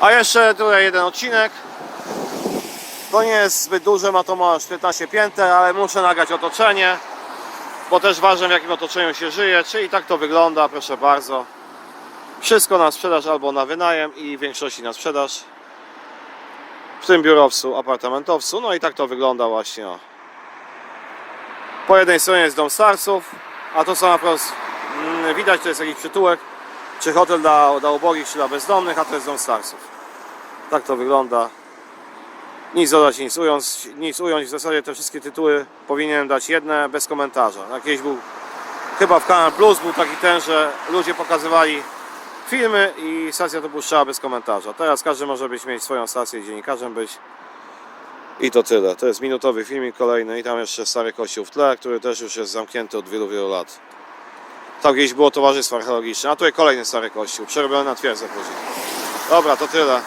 A jeszcze tutaj jeden odcinek. To nie jest zbyt duże, ma to ma 15 pięter, ale muszę nagrać otoczenie, bo też ważne w jakim otoczeniu się żyje, czyli tak to wygląda, proszę bardzo. Wszystko na sprzedaż albo na wynajem i w większości na sprzedaż. W tym biurowcu, apartamentowcu, no i tak to wygląda właśnie. O. Po jednej stronie jest dom starców, a to co na wprost mm, widać to jest jakiś przytułek, czy hotel dla, dla ubogich, czy dla bezdomnych, a to jest dom starców. Tak to wygląda. Nic dodać, nic ująć, nic ująć. W zasadzie te wszystkie tytuły powinienem dać jedne bez komentarza. Jakieś był, chyba w Kanal Plus był taki ten, że ludzie pokazywali filmy i stacja to puszczała bez komentarza. Teraz każdy może być mieć swoją stację, dziennikarzem być. I to tyle. To jest minutowy filmik kolejny i tam jeszcze stary kościół w tle, który też już jest zamknięty od wielu, wielu lat. Tam gdzieś było towarzystwo archeologiczne, a tutaj kolejny stary kościół, przerobiony na twierdzę później. Dobra, to tyle.